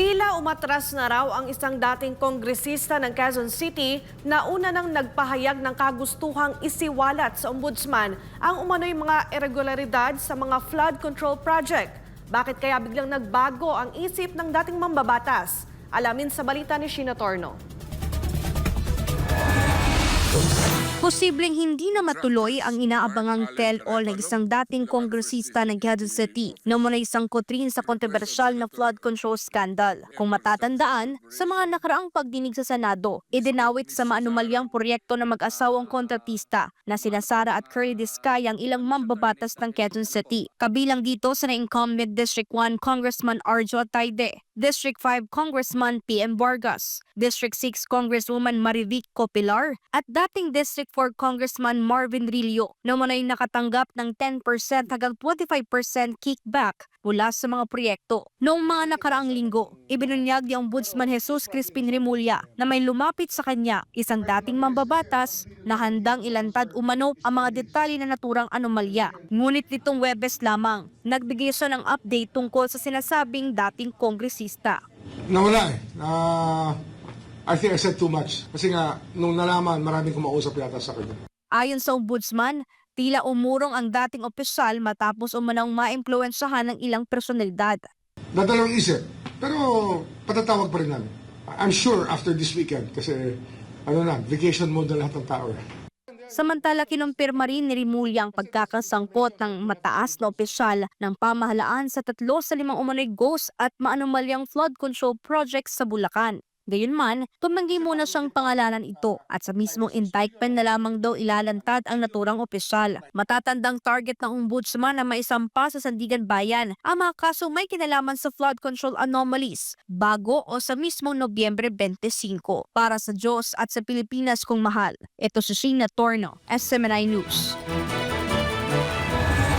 Tila umatras na raw ang isang dating kongresista ng Quezon City na una nang nagpahayag ng kagustuhang isiwalat sa ombudsman ang umano'y mga irregularidad sa mga flood control project. Bakit kaya biglang nagbago ang isip ng dating mambabatas? Alamin sa balita ni Sheena Torno. Posibleng hindi na matuloy ang inaabangang tell-all ng isang dating kongresista ng Quezon City na muna isang kutrin sa kontrobersyal na flood control scandal. Kung matatandaan, sa mga nakaraang pagdinig sa Senado, idinawit sa maanumalyang proyekto ng mag-asawang kontratista na sina Sara at Curry Discay ang ilang mambabatas ng Quezon City. Kabilang dito sa incumbent District 1 Congressman Arjo Taide, District 5 Congressman PM Vargas, District 6 Congresswoman Marivic Copilar, at dating District 4 Congressman Marvin Rillo na muna'y nakatanggap ng 10% hanggang 25% kickback mula sa mga proyekto. Noong mga nakaraang linggo, ibinunyag ni Ombudsman Jesus Crispin Remulla na may lumapit sa kanya isang dating mambabatas na handang ilantad umano ang mga detalye na naturang anomalya. Ngunit nitong Webes lamang, nagbigay siya ng update tungkol sa sinasabing dating kongresista. Nawala eh. Na, I think I said too much. Kasi nga, nung nalaman, maraming kumausap yata sa kanya. Ayon sa ombudsman, tila umurong ang dating opisyal matapos umanong maimpluwensyahan ng ilang personalidad. Dadalawang isip. Pero patatawag pa rin namin. I'm sure after this weekend, kasi ano na, vacation mode na lahat ng tao. Samantala kinumpirma rin ni Rimulya ang pagkakasangkot ng mataas na opisyal ng pamahalaan sa tatlo sa limang umano'y ghost at maanumalyang flood control projects sa Bulacan. Gayunman, tumanggi muna siyang pangalanan ito at sa mismong indictment na lamang daw ilalantad ang naturang opisyal. Matatandang target ng ombudsman na maisampa sa Sandigan Bayan ang mga kaso may kinalaman sa flood control anomalies bago o sa mismong Nobyembre 25. Para sa Diyos at sa Pilipinas kung mahal, ito si Sheena Torno, SMNI News.